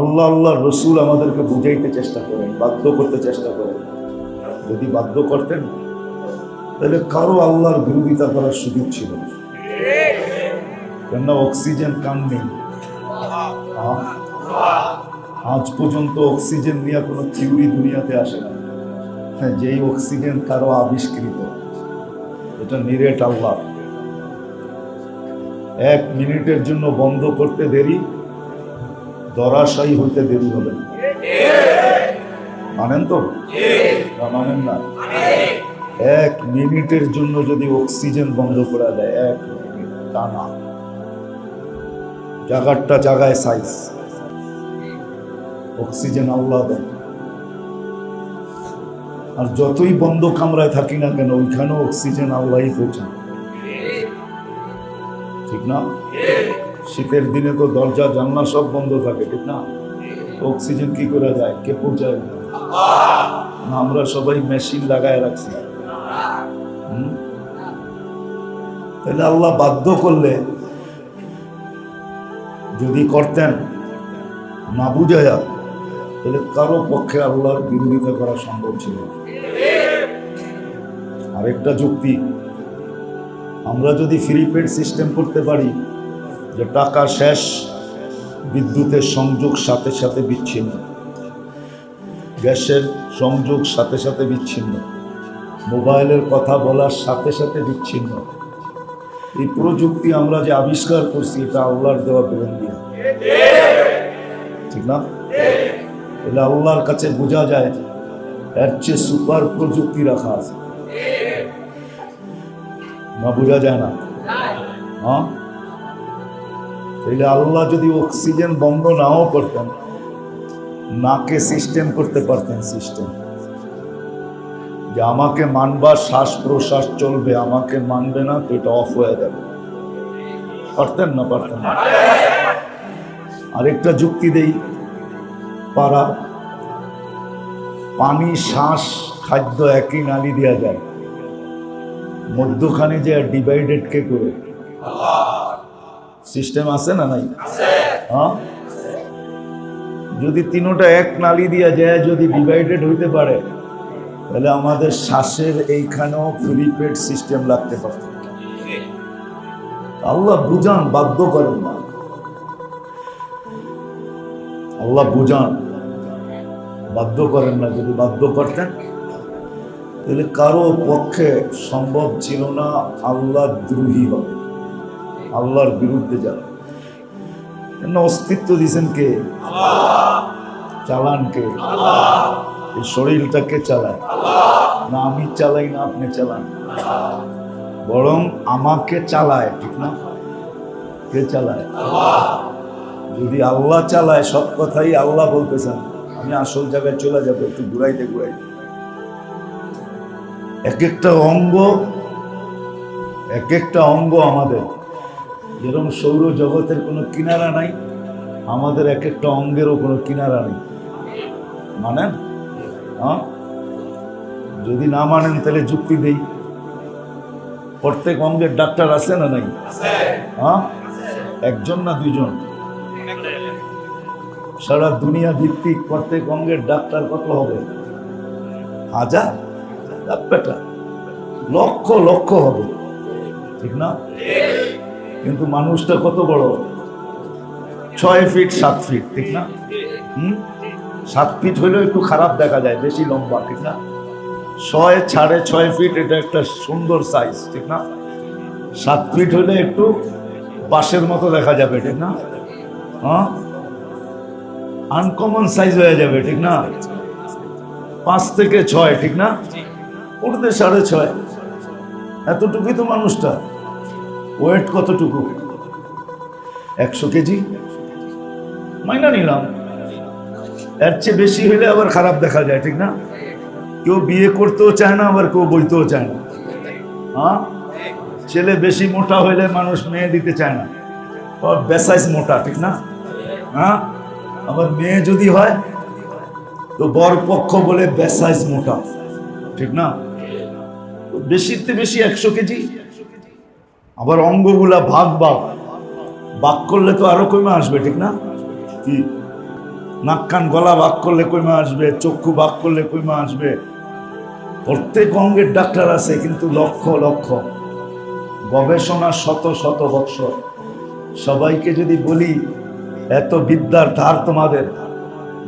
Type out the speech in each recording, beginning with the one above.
আল্লাহ আল্লাহ রসুল আমাদেরকে বুঝাইতে চেষ্টা করেন, বাধ্য করতে চেষ্টা করেন। যদি বাধ্য করতেন, তাহলে কারও আল্লাহর বিরোধিতা করার সুযোগ ছিল। কেননা অক্সিজেন কাম নেই। আজ পর্যন্ত অক্সিজেন নিয়ে কোনো থিওরি দুনিয়াতে আসে না। হ্যাঁ যেই অক্সিজেন কারও আবিষ্কৃত, এটা নিরেট আল্লাহ। এক মিনিটের জন্য বন্ধ করতে দেরি দরাশায়ী হইতে দেরি হবে মানেন তো? মানেন না। এক মিনিটের জন্য যদি অক্সিজেন বন্ধ করা যায়, এক মিনিট টানা জায়গাটা জায়গায় সাইজ অক্সিজেন আল্লাহ দেন। আর যতই বন্ধ কামরায় থাকি না কেন, ওইখানেও অক্সিজেন আল্লাহই পৌঁছান ঠিক না? শীতের দিনে তো দরজা, জানলা সব বন্ধ থাকে, ঠিক না? অক্সিজেন কি করে যায়? কে পৌঁছায়? না, আমরা সবাই মেশিন লাগায় রাখছি? তাহলে আল্লাহ বাধ্য করলে যদি করতেন, না বুঝায়া, তাহলে কারও পক্ষে আল্লাহর বিরোধিতা করা সম্ভব ছিল আরেকটা যুক্তি, আমরা যদি ফ্রি পেড সিস্টেম করতে পারি যে টাকা শেষ বিদ্যুতের সংযোগ সাথে সাথে বিচ্ছিন্ন। গ্যাসের সংযোগ সাথে সাথে বিচ্ছিন্ন। মোবাইলের কথা বলার সাথে সাথে বিচ্ছিন্ন। এই প্রযুক্তি আমরা যে আবিষ্কার করছি এটা আল্লাহর দেওয়া বেলন দিয়া ঠিক না? এলে আল্লাহর কাছে বোঝা যায় এর চেয়ে সুপার প্রযুক্তি রাখা আছে। না বোঝা যায় না। হ্যাঁ? তাইলে আল্লাহ যদি অক্সিজেন বন্ধ নাও করতেন, নাকে সিস্টেম করতে পারতেন সিস্টেম যে আমাকে মানবা শ্বাস প্রশ্বাস চলবে, আমাকে মানবে না, তো এটা অফ হয়ে যাবে। পারতেন না পারতেন না। আরেকটা যুক্তি দেই, পারা, পানি, শ্বাস, খাদ্য একই নালি দেওয়া যায়। মধ্যখানে যে ডিভাইডেড কে করে? সিস্টেম আছে না নাই? হ্যাঁ? যদি তিনোটা এক নালি দিয়া যায় যদি ডিভাইডেড হইতে পারে তাহলে আমাদের শ্বাসের এইখানেও প্রিপেড সিস্টেম লাগতে পারত। আল্লাহ বুঝান বাধ্য করেন না। আল্লাহ বুঝান বাধ্য করেন না যদি বাধ্য করতেন। তাহলে কারও পক্ষে সম্ভব ছিল না আল্লাহ দ্রোহী হবে আল্লাহর বিরুদ্ধে যাবে অস্তিত্ব দিয়েছেন কে? চালান কে? এই শরীরটাকে চালায়? না, আমি চালাই না, আপনি চালান। বরং আমাকে চালায়, ঠিক না? কে চালায়? যদি আল্লাহ চালায়, সব কথাই আল্লাহ বলতেছেন। আমি আসল জায়গায় চলে যাব, একটু ঘুরাইতে ঘুরাইতে। এক একটা অঙ্গ, এক একটা অঙ্গ আমাদের। যেরকম সৌর জগতের কোনো কিনারা নাই আমাদের এক একটা অঙ্গেরও কোনো কিনারা নেই। মানেন? হ্যাঁ? যদি না মানেন তাহলে যুক্তি দেই। প্রত্যেক অঙ্গের ডাক্তার আছে না নাই? হ্যাঁ? একজন না দুজন সারা দুনিয়া ভিত্তিক প্রত্যেক অঙ্গের ডাক্তার কত হবে? হাজার? লক্ষ লক্ষ হবে। ঠিক না? কিন্তু মানুষটা কত বড়? ছয় ফিট সাত ফিট ঠিক না? হুম? সাত ফিট হইলেও একটু খারাপ দেখা যায়, বেশি লম্বা, ঠিক না? ছয় সাড়ে ছয় ফিট এটা একটা সুন্দর সাইজ ঠিক না? সাত ফিট হইলে একটু বাঁশের মতো দেখা যাবে, ঠিক না? হ্যাঁ? আনকমন সাইজ হয়ে যাবে, ঠিক না? পাঁচ থেকে ছয়, ঠিক না? উঠতে সাড়ে ছয়। এতটুকুই তো মানুষটা। ওয়েট কতটুকু? একশো কেজি? মাইনা নিলাম। এর চেয়ে বেশি হলে আবার খারাপ দেখা যায়, ঠিক না? কেউ বিয়ে করতেও চায় না, আবার কেউ বইতেও চায় না। হ্যাঁ? ছেলে বেশি মোটা হইলে মানুষ মেয়ে দিতে চায় না। আবার বেসাইজ মোটা, ঠিক না? হ্যাঁ? আবার মেয়ে যদি হয়, তো বর পক্ষ বলে বেসাইজ মোটা, ঠিক না? তো বেশিতে বেশি একশো কেজি? আবার অঙ্গগুলা ভাগ ভাগ। ভাগ করলে তো আরও কমে আসবে, ঠিক না? কি? নাক কান গলা ভাগ করলে কইমা আসবে, চক্ষু ভাগ করলে কইমা আসবে। প্রত্যেক অঙ্গের ডাক্তার আছে, কিন্তু লক্ষ লক্ষ। গবেষণা শত শত বৎসর। সবাইকে যদি বলি, এত বিদ্যার ধার তোমাদের,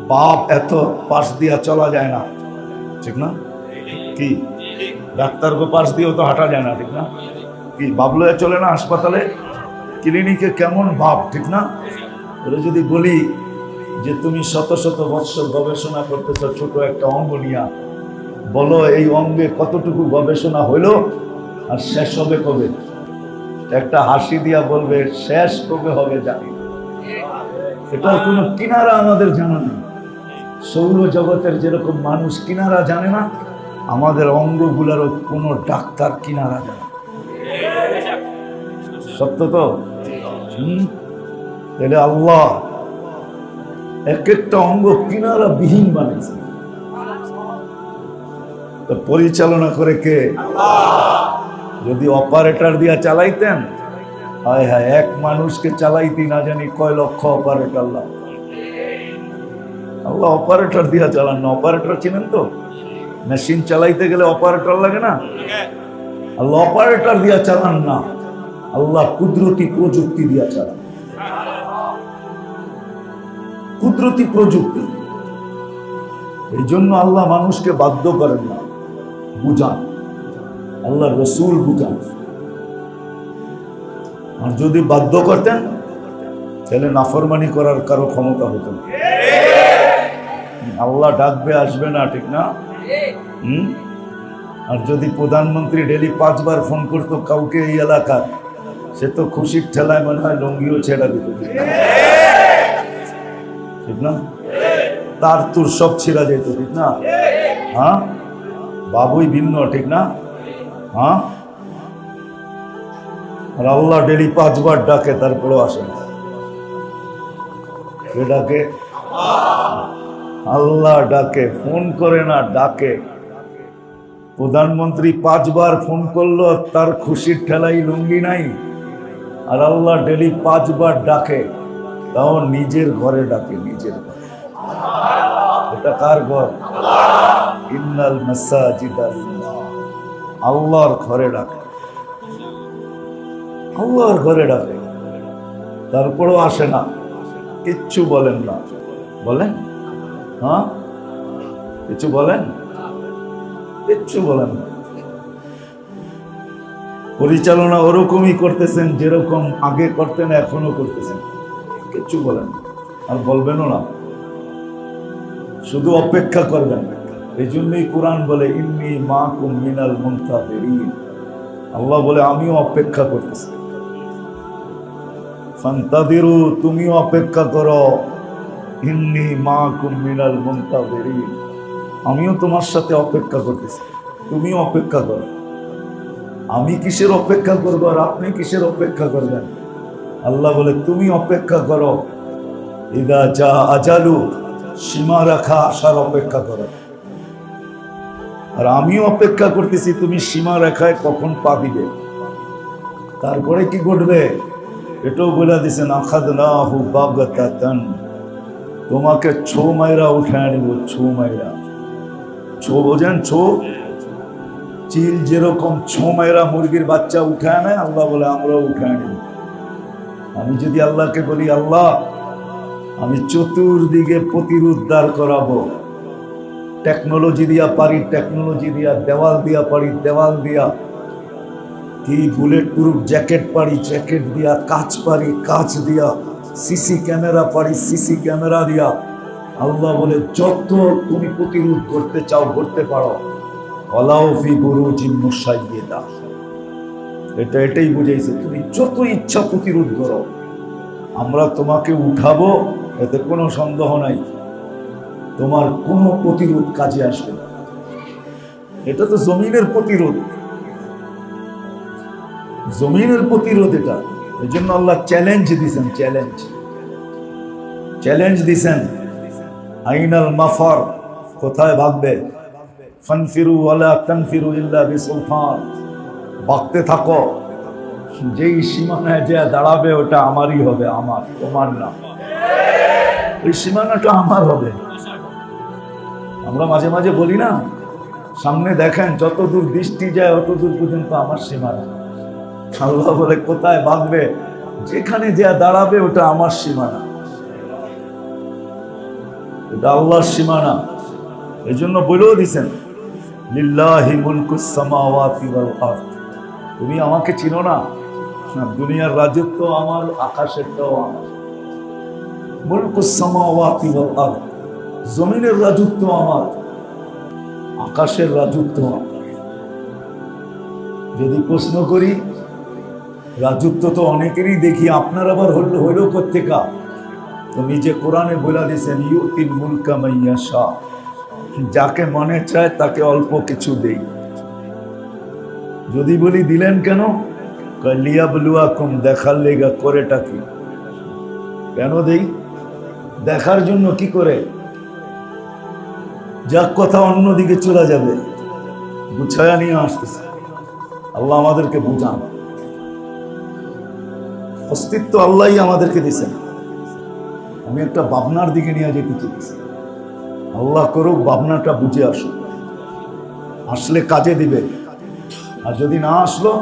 বাপ এত পাশ দিয়া চলা যায় না, ঠিক না? কি? ডাক্তারকে পাশ দিয়েও তো হাঁটা যায় না, ঠিক না? কি বাবলয়ে চলে না হাসপাতালে ক্লিনিকে কেমন ভাব, ঠিক না ওরা যদি বলি যে তুমি শত শত বৎসর গবেষণা করতেছ, ছোট একটা অঙ্গ নিয়া, বলো এই অঙ্গে কতটুকু গবেষণা হইল আর শেষ হবে কবে একটা হাসি দিয়া বলবে, শেষ কবে হবে জানি না। এটার কোনো কিনারা আমাদের জানা নেই সৌর জগতের যেরকম মানুষ কিনারা জানে না, আমাদের অঙ্গগুলারও কোনো ডাক্তার কিনারা জানে। সত্য তো? তাহলে আল্লাহ এক একটা অঙ্গ কিনারা বিহীন বানিয়েছে পরিচালনা করে কে? যদি অপারেটর দিয়া চালাইতেন, হায় হায়, এক মানুষকে চালাইতে না জানি কয় লক্ষ অপারেটর আল্লাহ। অপারেটর দিয়া চালান না। অপারেটর চিনেন তো? মেশিন চালাইতে গেলে অপারেটর লাগে না? আল্লাহ অপারেটর দিয়া চালান না। আল্লাহ কুদরতি প্রযুক্তি দিয়া চালান। কুদরতি প্রযুক্তি। এই জন্য আল্লাহ মানুষকে বাধ্য করেন না। বুঝান। আল্লাহ রসুল বুঝান। আর যদি বাধ্য করতেন, তাহলে নাফরমানি করার কারও ক্ষমতা হতো আল্লাহ ডাকবে, আসবে না, ঠিক না? হুম? আর যদি প্রধানমন্ত্রী ডেলি পাঁচবার ফোন করতো কাউকে এই এলাকার সে তো খুশির ঠেলায় মনে হয় লুঙ্গিও ছেড়া দিত। ঠিক না? তার তোর সব ছিঁড়া যেত, ঠিক না? হ্যাঁ? বাবুই ভিন্ন, ঠিক না? হ্যাঁ? আর আল্লাহ ডেলি পাঁচবার ডাকে, তারপরেও আসে না। কে ডাকে? আল্লাহ ডাকে, ফোন করে না, ডাকে। প্রধানমন্ত্রী পাঁচবার ফোন করল, তার খুশির ঠেলাই লুঙ্গি নাই। আর আল্লাহ ডেলি পাঁচবার ডাকে, তাও নিজের ঘরে ডাকে, নিজের ঘরে। কার ঘর? আল্লাহর ঘরে ডাকে। আল্লাহর ঘরে ডাকে। তারপরেও আসে না। কিচ্ছু বলেন না। বলেন? হ্যাঁ? কিছু বলেন? কিচ্ছু বলেন না। পরিচালনা ওরকমই করতেছেন, যেরকম আগে করতেন এখনও করতেছেন। কিচ্ছু বলেন। আর বলবেনও না। শুধু অপেক্ষা করবেন। এই জন্যই কোরআন বলে, ইন্নি মা কুম মিনাল মুন্তা আল্লাহ বলে, আমিও অপেক্ষা করতেছি। ফান্তাদিরু, তুমিও অপেক্ষা করো। ইন্নি মা কুম মিনাল মুন্তা আমিও তোমার সাথে অপেক্ষা করতেছি। তুমিও অপেক্ষা করো। আমি কিসের অপেক্ষা করব আর আপনি কিসের অপেক্ষা করবেন? আল্লাহ বলে, তুমি অপেক্ষা করো। ইদা যা আজালু, সীমা রাখা, আসার অপেক্ষা করো। আর আমিও অপেক্ষা করতেছি, তুমি সীমা রেখায় কখন পা দিবে তারপরে কি ঘটবে? এটাও বলে দিছেন আখাদ হু তোমাকে ছো মাইরা উঠে আনিব, ছো মাইরা। ছো বোঝেন, ছো? চিল যেরকম ছো মাইরা মুরগির বাচ্চা উঠে আনে আল্লাহ বলে, আমরাও উঠে আনিব আমি যদি আল্লাহকে বলি, আল্লাহ, আমি চতুর্দিকে প্রতিরুদ্ধার করাবো। টেকনোলজি দিয়া পারি, টেকনোলজি দিয়া, দেওয়াল দিয়া পারি, দেওয়াল দিয়া। কি বুলেট প্রুফ জ্যাকেট পারি, জ্যাকেট দিয়া কাচ পারি কাচ দিয়া। সিসি ক্যামেরা পারি, সিসি ক্যামেরা দিয়া। আল্লাহ বলে, যত তুমি প্রতিরোধ করতে চাও, করতে পারো। অলাউফি বুরুজিন মুসাইয়েদা এটা এটাই বুঝাইছে, তুমি যত ইচ্ছা প্রতিরোধ করো, আমরা তোমাকে উঠাবো, এতে কোনো সন্দেহ নাই। তোমার কোনো প্রতিরোধ কাজে আসবে না। এটা তো জমিনের প্রতিরোধ। জমিনের প্রতিরোধ এটা। এই জন্য আল্লাহ চ্যালেঞ্জ দিছেন চ্যালেঞ্জ চ্যালেঞ্জ দিছেন। আইনাল মাফার, কোথায় ভাগবে? ফানফিরু তানফিরু ইল্লা বিসুলতান। ভাগতে থাকো। যেই সীমানায় যে দাঁড়াবে ওটা আমারই হবে, আমার, তোমার না। ওই সীমানাটা আমার হবে। আমরা মাঝে মাঝে বলি না, সামনে দেখেন যত দূর দৃষ্টি যায় অত দূর পর্যন্ত আমার সীমানা। আল্লাহ বলে, কোথায় বাঁধবে যেখানে যে দাঁড়াবে ওটা আমার সীমানা। এটা আল্লাহর সীমানা। এই জন্য বলেও দিছেন লিল্লাহি মুলকুস সামাওয়াতি ওয়াল আরদ। তুমি আমাকে চিনো না? দুনিয়ার রাজত্ব আমার আকাশেরটাও আমার। মুলকুস সামাওয়াতি ওয়াল আরদ, জমিনের রাজত্ব আমার, আকাশের রাজত্ব আমার। যদি প্রশ্ন করি, রাজত্ব তো অনেকেরই দেখি, আপনার আবার হইল হইল কোথেকা তো নিজে কোরআনে বলে দিয়েছেন, ইউতিল মুলকা মাইয়া শাহ যাকে মনে চায় তাকে অল্প কিছু দেই। যদি বলি, দিলেন কেন? লিয়া বলুয়া কম দেখার লেগা করেটা কি? কেন দেই? দেখার জন্য কি করে? যাক, কথা অন্যদিকে চলে যাবে। গুছায়া নিয়ে আসতেছে। আল্লাহ আমাদেরকে বুঝান। অস্তিত্ব আল্লাহই আমাদেরকে দিয়েছেন। আমি একটা ভাবনার দিকে নিয়ে যেতে চেয়েছি আল্লাহ করুক ভাবনাটা বুঝে আসুক। আসলে কাজে দিবে। আর যদি না আসলো,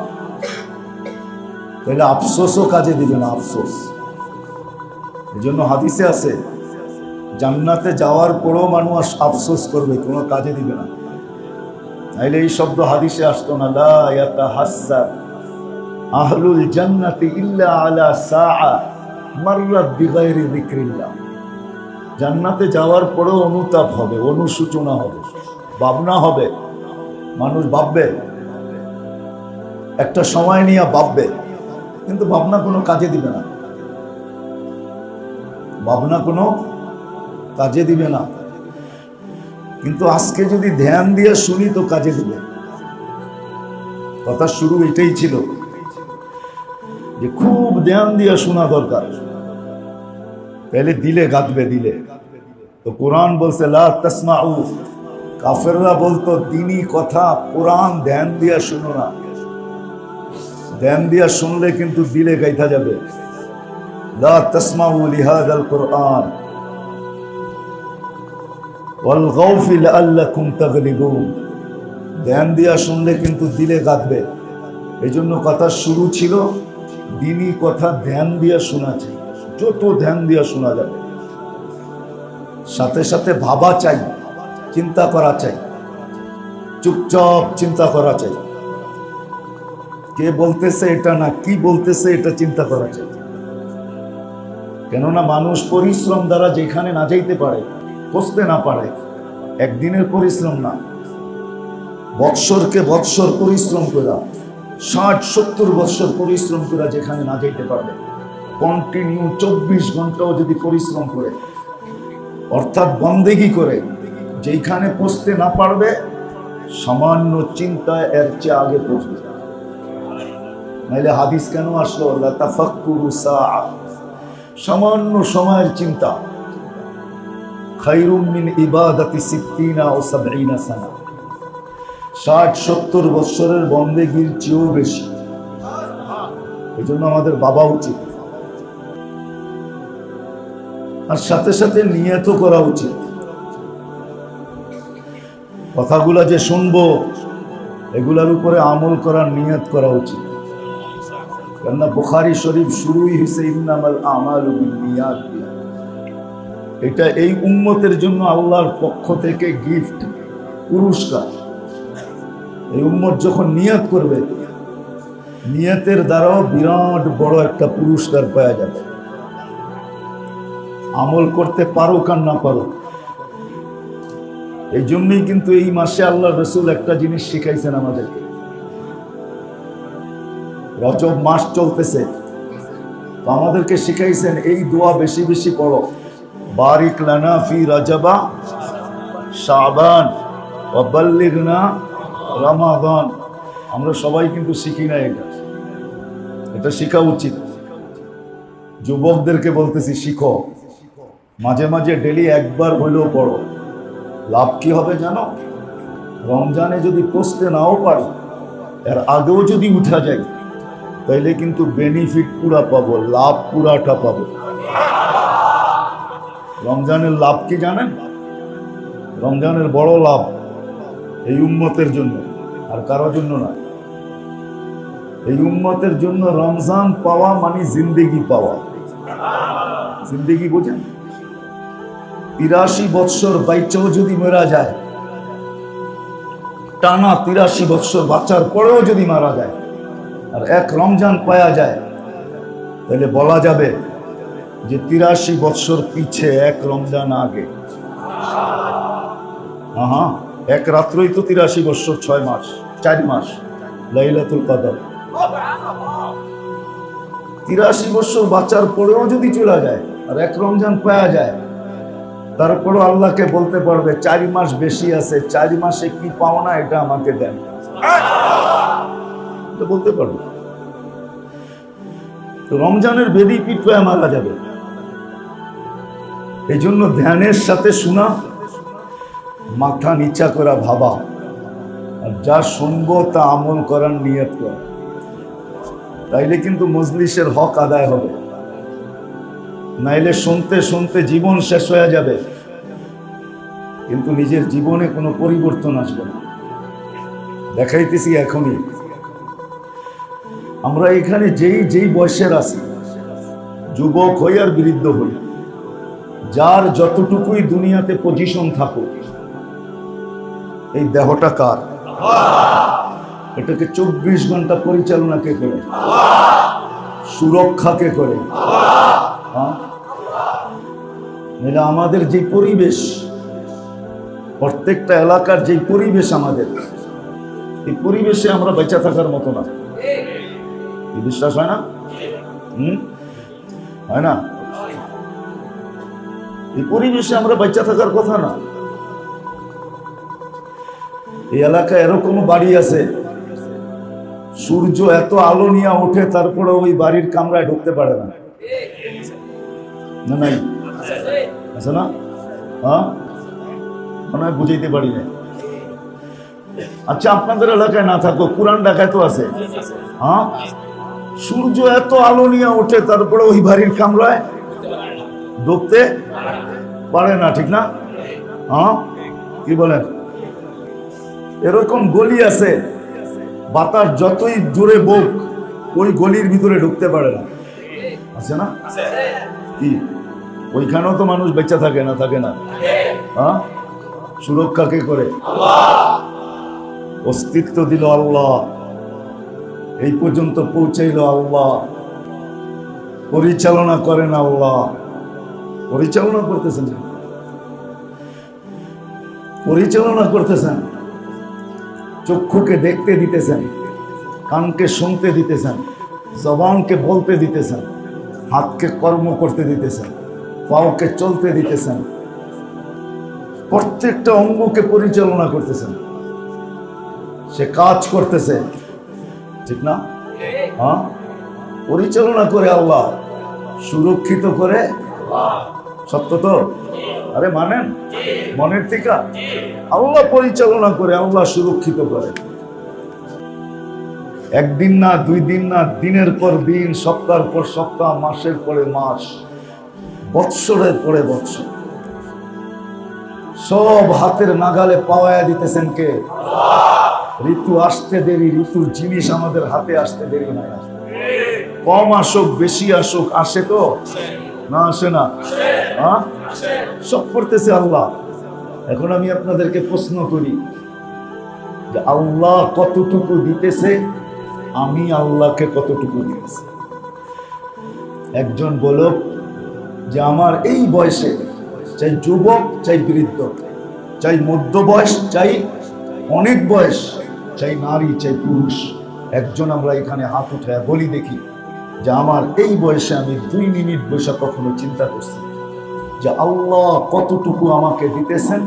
তাহলে আফসোসও কাজে দিবে না আফসোস। এই জন্য হাদিসে আছে, জান্নাতে যাওয়ার পরও মানুষ আফসোস করবে, কোনো কাজে দিবে না। তাইলে এই শব্দ হাদিসে আসতো না, লা ইয়াতাহাসসা আহলুল জান্নাতি ইল্লা আলা সাআ মাররাত বিগাইরি যিকরিল্লাহ। জান্নাতে যাওয়ার পরেও অনুতাপ হবে অনুসূচনা হবে, ভাবনা হবে। মানুষ ভাববে, একটা সময় নিয়ে ভাববে, কিন্তু ভাবনা কোনো কাজে দিবে না। ভাবনা কোনো কাজে দিবে না। কিন্তু আজকে যদি ধ্যান দিয়ে শুনি তো কাজে দিবে। কথা শুরু এটাই ছিল যে খুব ধ্যান দিয়ে শোনা দরকার। তাহলে দিলে গাঁথবে দিলে তো কোরআন বলছে লা তাসমাউ কাফেররা বলতো দিনই কথা কোরআন ধ্যান দিয়া শুনো না ধ্যান দিয়া শুনলে কিন্তু দিলে গাইথা যাবে লা তাসমাউ কোরআন ফি লাআল্লাকুম তাগলিবুন ধ্যান দিয়া শুনলে কিন্তু দিলে গাঁথবে এই জন্য কথা শুরু ছিল দিনই কথা ধ্যান দিয়া শোনা চাই যত ধ্যান দিয়া শোনা যাবে। সাথে সাথে ভাবা চাই, চিন্তা করা চাই, চুপচাপ চিন্তা করা চাই। কে বলতেছে এটা না, কি বলতেছে এটা চিন্তা করা চাই। কেননা মানুষ পরিশ্রম দ্বারা যেখানে না যাইতে পারে বসতে না পারে, একদিনের পরিশ্রম না। বৎসরকে বৎসর পরিশ্রম করা, ষাট সত্তর বৎসর পরিশ্রম করা যেখানে না যাইতে পারবে। কন্টিনিউ চব্বিশ ঘন্টাও যদি পরিশ্রম করে, অর্থাৎ বন্দেগি করে যেখানে পৌঁছতে না পারবে, সামান্য চিন্তায় এর চেয়ে আগে পৌঁছবে। নাইলে হাদিস কেন আসলো? সামান্য সময়ের চিন্তা। খাইরুম মিন ইবাদাতি সিত্তিনা ও সাবঈনা সানা। ষাট, সত্তর বৎসরের বন্দেগির চেয়েও বেশি। এই জন্য আমাদের বাবা উচিত। আর সাথে সাথে নিয়ত করা উচিত। কথাগুলা যে শুনব, এগুলার উপরে আমল করার নিয়ত করা উচিত। কেননা বুখারি শরীফ শুরুই হয়েছে ইন্নামাল আমাল এটা এই উম্মতের জন্য আল্লাহর পক্ষ থেকে গিফট পুরস্কার। এই উম্মত যখন নিয়ত করবে, নিয়তের দ্বারাও বিরাট বড় একটা পুরস্কার পাওয়া যাবে। আমল করতে পারো কার না পারো এই জন্যই কিন্তু এই মাসে আল্লাহ রসুল একটা জিনিস শিখাইছেন আমাদেরকে। রজব মাস চলতেছে। তো আমাদেরকে শিখাইছেন, এই দোয়া বেশি বেশি পড়ো। বারিক লানা ফি রজবা শাবান ওয়াবাল্লিগনা রমাদান। আমরা সবাই কিন্তু শিখি না এটা। এটা শেখা উচিত। যুবকদেরকে বলতেছি, শিখো। মাঝে মাঝে ডেলি একবার হইলেও পড়ো। লাভ কি হবে জানো? রমজানে যদি পৌঁছতে নাও পারি, এর আগেও যদি উঠা যায়, তাইলে কিন্তু বেনিফিট পুরা পাবো, লাভ পুরাটা পাবো। রমজানের লাভ কি জানেন? রমজানের বড় লাভ এই উম্মতের জন্য, আর কারোর জন্য না। এই উম্মতের জন্য রমজান পাওয়া মানে জিন্দেগি পাওয়া। জিন্দেগি বোঝেন? তিরাশি বৎসর বাইচেও যদি মেরা যায়, টানা তিরাশি বৎসর বাচ্চার পরেও যদি মারা যায়, আর এক রমজান পাওয়া যায়, তাহলে বলা যাবে যে তিরাশি বৎসর পিছে এক রমজান আগে। হ্যাঁ এক রাত্রই তো তিরাশি বৎসর, ছয় মাস, চার মাস, লাইলাতুল কদর। তিরাশি বৎসর বাচ্চার পরেও যদি চলে যায়, আর এক রমজান পাওয়া যায় তারপরও আল্লাহকে বলতে পারবে, চারি মাস বেশি আছে, চারি মাসে কি পাও না এটা আমাকে দেন। বলতে পারবে। তো রমজানের বেদি পিঠ হয়ে মারা যাবে? এই জন্য ধ্যানের সাথে শোনা, মাথা নিচা করা, ভাবা। আর যা শুনব তা আমল করার নিয়ত করা। তাইলে কিন্তু মজলিসের হক আদায় হবে। নাইলে শুনতে শুনতে জীবন শেষ হয়ে যাবে। কিন্তু নিজের জীবনে কোনো পরিবর্তন আসবে না। দেখাইতেছি এখনই। আমরা এখানে যেই যেই বয়সের আছি, যুবক হই আর বৃদ্ধ হই, যার যতটুকুই দুনিয়াতে পজিশন থাকুক, এই দেহটা কার? এটাকে চব্বিশ ঘণ্টা পরিচালনা কে করে? সুরক্ষা কে করে? হ্যাঁ? এটা আমাদের যে পরিবেশ, প্রত্যেকটা এলাকার যে পরিবেশ আমাদের, এই পরিবেশে আমরা বেঁচে থাকার মতো না। বিশ্বাস হয় না? হুম? হয় না? এই পরিবেশে আমরা বেঁচে থাকার কথা না। এই এলাকায় এরকম বাড়ি আছে? সূর্য এত আলো নিয়ে ওঠে তারপরে ওই বাড়ির কামরায় ঢুকতে পারে না। না, নাই। আছে না? হ্যাঁ? মনে হয় বুঝাইতে পারি না আচ্ছা আপনাদের এলাকায় না থাকো কোরআন ঢাকায় তো আছে। হ্যাঁ? সূর্য এত আলো নিয়ে ওঠে, তারপরে ওই বাড়ির কামরায় ঢুকতে পারে না, ঠিক না? হ্যাঁ? কি বলেন? এরকম গলি আছে, বাতাস যতই জোরে বোক ওই গলির ভিতরে ঢুকতে পারে না। আছে না? কি? ওইখানেও তো মানুষ বেঁচে থাকে না থাকে না। হ্যাঁ? সুরক্ষা কে করে? অস্তিত্ব দিল আল্লাহ। এই পর্যন্ত পৌঁছাইল আল্লাহ। পরিচালনা করেন আল্লাহ। পরিচালনা করতেছেন। পরিচালনা করতেছেন। চক্ষুকে দেখতে দিতেছেন। কানকে শুনতে দিতেছেন। জবানকে বলতে দিতেছেন। হাতকে কর্ম করতে দিতেছেন। পাওকে চলতে দিতেছেন। প্রত্যেকটা অঙ্গকে পরিচালনা করতেছেন। সে কাজ করতেছে। ঠিক না? হ্যাঁ? পরিচালনা করে আল্লাহ, সুরক্ষিত করে সত্য তো? আরে মানেন? মনের থেকে আল্লাহ পরিচালনা করে, আল্লাহ সুরক্ষিত করে। একদিন না, দুই দিন না, দিনের পর দিন, সপ্তাহের পর সপ্তাহ, মাসের পরে মাস। বৎসরের পরে বৎসর। সব হাতের নাগালে পাওয়া দিতেছেন কে? ঋতু আসতে দেরি, ঋতুর জিনিস আমাদের হাতে আসতে দেরি নাই কম আসুক, বেশি আসুক, আসে তো? না আসে না? হ্যাঁ সব করতেছে আল্লাহ। এখন আমি আপনাদেরকে প্রশ্ন করি যে আল্লাহ কতটুকু দিতেছে? আমি আল্লাহকে কতটুকু দিতেছি? একজন বলো যে আমার এই বয়সে চাই যুবক, চাই বৃদ্ধ, চাই মধ্য বয়স চাই অনেক বয়স, চাই নারী, চাই পুরুষ। একজন আমরা এখানে হাত উঠে বলি দেখি যে আমার এই বয়সে আমি দুই মিনিট বসে কখনো চিন্তা করছি যে আল্লাহ কতটুকু আমাকে দিতেছেন,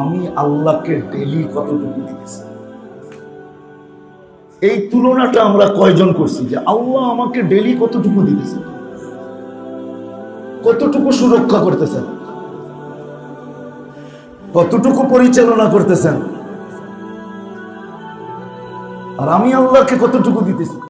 আমি আল্লাহকে ডেলি কতটুকু দিতেছি। এই তুলনাটা আমরা কয়জন করছি যে আল্লাহ আমাকে ডেলি কতটুকু দিতেছেন? কতটুকু সুরক্ষা করতেছেন? কতটুকু পরিচালনা করতেছেন? আর আমি আল্লাহকে কতটুকু দিতেছি?